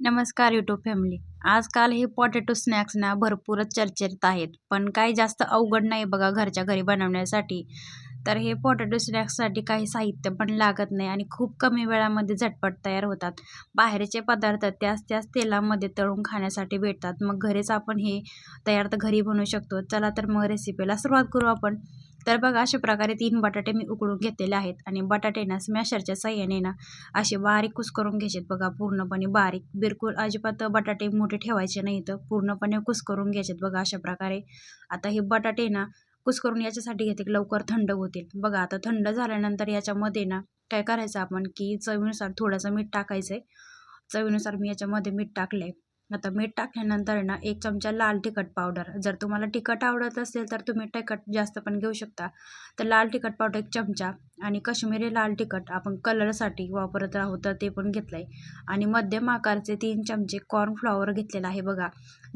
नमस्कार YouTube family आजकाल हे पोटॅटो स्नॅक्स ना भरपूरच चर्चेत आहेत. पण काही जास्त अवघड नाही बघा घरच्या घरी बनवण्यासाठी. तर हे पोटॅटो स्नॅक्ससाठी काही साहित्य पण लागत नाही आणि खूप कमी वेळामध्ये झटपट तयार होतात. बाहेरचे पदार्थ त्याच त्याच तेलामध्ये तळून खाण्यासाठी भेटतात. मग घरीच आपण हे तयार तर घरी बनवू शकतो. चला तर मग रेसिपीला सुरुवात करू आपण. तर बघा अशा प्रकारे तीन बटाटे मी उकळून घेतलेले आहेत आणि बटाटे ना स्मॅशरच्या साह्याने ना असे बारीक कुस करून घ्यायचे बघा पूर्णपणे बारीक. बिलकुल अजिबात बटाटे मोठे ठेवायचे नाही तर पूर्णपणे कुस करून घ्यायचे बघा अशा प्रकारे. आता हे बटाटे ना कुस करून याच्यासाठी घेते की लवकर थंड होतील. बघा आता थंड झाल्यानंतर याच्यामध्ये ना काय करायचं आपण की चवीनुसार थोडंसं मीठ टाकायचं आहे चवीनुसार मी याच्यामध्ये मीठ टाकलं आहे आता मीठ टाकल्यानंतर ना एक चमचा लाल तिखट पावडर जर तुम्हाला तिखट आवडत असेल तर तुम्ही तिखट जास्त पण घेऊ शकता. तर लाल तिखट पावडर एक चमचा आणि कश्मीरी लाल तिखट आपण कलरसाठी वापरत आहोत तर ते पण घेतलं आहे आणि मध्यम आकारचे तीन चमचे कॉर्नफ्लॉवर घेतलेलं आहे बघा.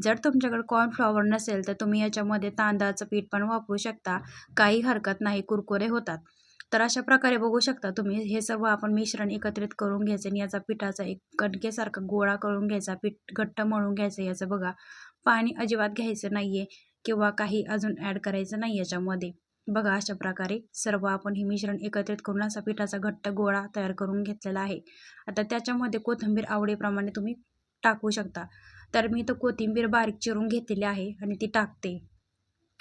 जर तुमच्याकडे कॉर्नफ्लॉवर नसेल तर तुम्ही याच्यामध्ये तांदळाचं पीठ पण वापरू शकता. काही हरकत नाही कुरकुरे होतात. तर अशा प्रकारे बघू शकता तुम्ही. हे सर्व आपण मिश्रण एकत्रित करून घ्यायचं आणि याचा पिठाचा एक कणकेसारखा गोळा करून घ्यायचा पीठ घट्ट मळून घ्यायचं याचं बघा. पाणी अजिबात घ्यायचं नाही आहे किंवा काही अजून ॲड करायचं नाही याच्यामध्ये. बघा अशा प्रकारे सर्व आपण हे मिश्रण एकत्रित करून असा पिठाचा घट्ट गोळा तयार करून घेतलेला आहे. आता त्याच्यामध्ये कोथिंबीर आवडीप्रमाणे तुम्ही टाकू शकता. तर मी तर कोथिंबीर बारीक चिरून घेतलेली आहे आणि ती टाकते.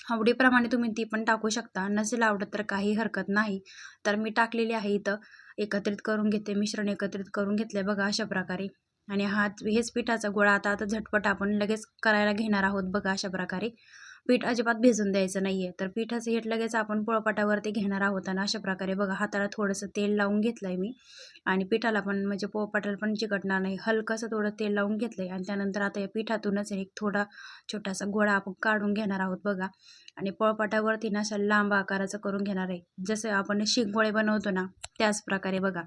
आवडीप्रमाणे तुम्ही ती पण टाकू शकता. नसेल आवडत तर काही हरकत नाही. तर मी टाकलेली आहे इथं. एकत्रित करून घेते. मिश्रण एकत्रित करून घेतले बघा अशा प्रकारे. आणि हा हेच पिठाचा गोळा आता आता झटपट आपण लगेच करायला घेणार आहोत बघा अशा प्रकारे. पीठ अजिबात भिजून द्यायचं नाही आहे तर पिठाचं हेट लगेच आपण पोळपाटावरती घेणार आहोत आणि अशा प्रकारे बघा हाताला थोडंसं तेल लावून घेतलं आहे मी. आणि पिठाला पण म्हणजे पोळपाटाला पण चिकटणार नाही. हलकंसं थोडं तेल लावून घेतलं आहे आणि त्यानंतर आता या पिठातूनच एक थोडा छोटासा गोळा आपण काढून घेणार आहोत बघा. आणि पोळपाटावरती ना अशा लांब आकाराचं करून घेणार आहे. जसं आपण शिंगोळे बनवतो ना त्याच प्रकारे बघा.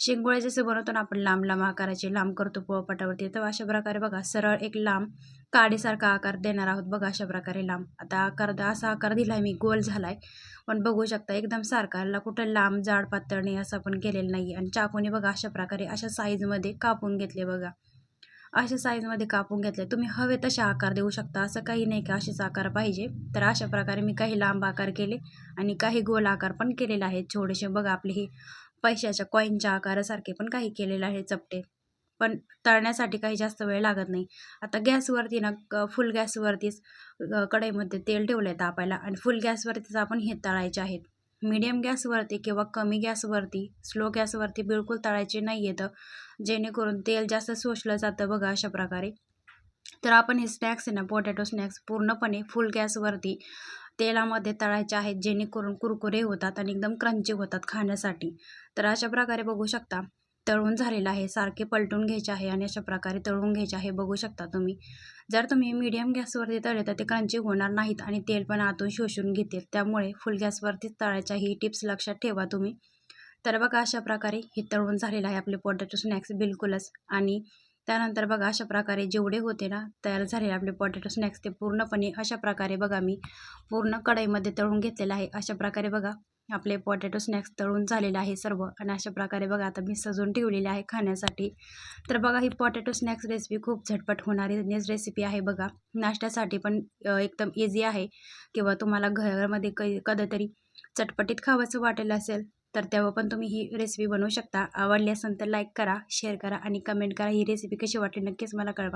शेंगोळे जसे बनवतो ना आपण लांब लांब आकाराचे लांब करतो पोळपाटावरती. तर अशा प्रकारे बघा सरळ एक लांब काडीसारखा आकार देणार आहोत बघा अशा प्रकारे लांब. आता आकार असा आकार दिला मी गोल झाला आहे पण बघू शकता एकदम सारखा. कुठं लांब जाड पातळ नाही असं पण केलेलं नाही आणि चाकूने बघा अशा प्रकारे अशा साईजमध्ये कापून घेतले बघा. अशा साईजमध्ये कापून घेतले. तुम्ही हवे तसे आकार देऊ शकता. असं काही नाही का असेच आकार पाहिजे. तर अशा प्रकारे मी काही लांब आकार केले आणि काही गोल आकार पण केलेले आहेत. छोटेसे बघा आपले हे पैशाच्या कॉईनच्या आकारासारखे पण काही केलेले आहे चपटे. पण तळण्यासाठी काही जास्त वेळ लागत नाही. आता गॅसवरती ना फुल गॅसवरतीच कढईमध्ये तेल ठेवलं आहे तापायला आणि फुल गॅसवरतीच आपण हे तळायचे आहेत. मीडियम गॅसवरती किंवा कमी गॅसवरती स्लो गॅसवरती बिलकुल तळायचे नाही येतं जेणेकरून तेल जास्त शोषलं जातं बघा अशा प्रकारे. तर आपण हे स्नॅक्स आहे ना पोटॅटो स्नॅक्स पूर्णपणे फुल गॅसवरती तेलामध्ये तळायचे आहेत जेणेकरून कुरकुरे होतात आणि एकदम क्रंची होतात खाण्यासाठी. तर अशा प्रकारे बघू शकता. तळून झालेलं आहे. सारखे पलटून घ्यायचे आहे आणि अशा प्रकारे तळून घ्यायचे आहे. बघू शकता तुम्ही. जर तुम्ही मीडियम गॅसवरती तळले तर ते क्रंची होणार नाहीत आणि तेल पण आतून शोषून घेतील. त्यामुळे फुल गॅसवरतीच तळायच्या ही टिप्स लक्षात ठेवा तुम्ही. तर बघा अशा प्रकारे हे तळून झालेलं आहे आपले पोटॅटो स्नॅक्स बिलकुलच. आणि त्यानंतर बघा अशा प्रकारे जेवढे होते ना तयार झालेले आपले पोटॅटो स्नॅक्स ते पूर्णपणे अशा प्रकारे बघा मी पूर्ण कढईमध्ये तळून घेतलेलं आहे. अशा प्रकारे बघा आपले पोटॅटो स्नॅक्स तळून झालेले आहे सर्व. आणि अशा प्रकारे बघा आता मी सजून ठेवलेली आहे खाण्यासाठी. तर बघा ही पोटॅटो स्नॅक्स रेसिपी खूप झटपट होणारी रेसिपी आहे बघा. नाश्त्यासाठी पण एकदम इझी आहे. किंवा तुम्हाला घरामध्ये क कधीतरी चटपटीत खावंसं वाटेल असेल तर तेव्हा पण तुम्ही ही रेसिपी बनवू शकता. आवडली असेल तर लाईक करा शेअर करा आणि कमेंट करा. ही रेसिपी कशी वाटली नक्कीच मला कळवा.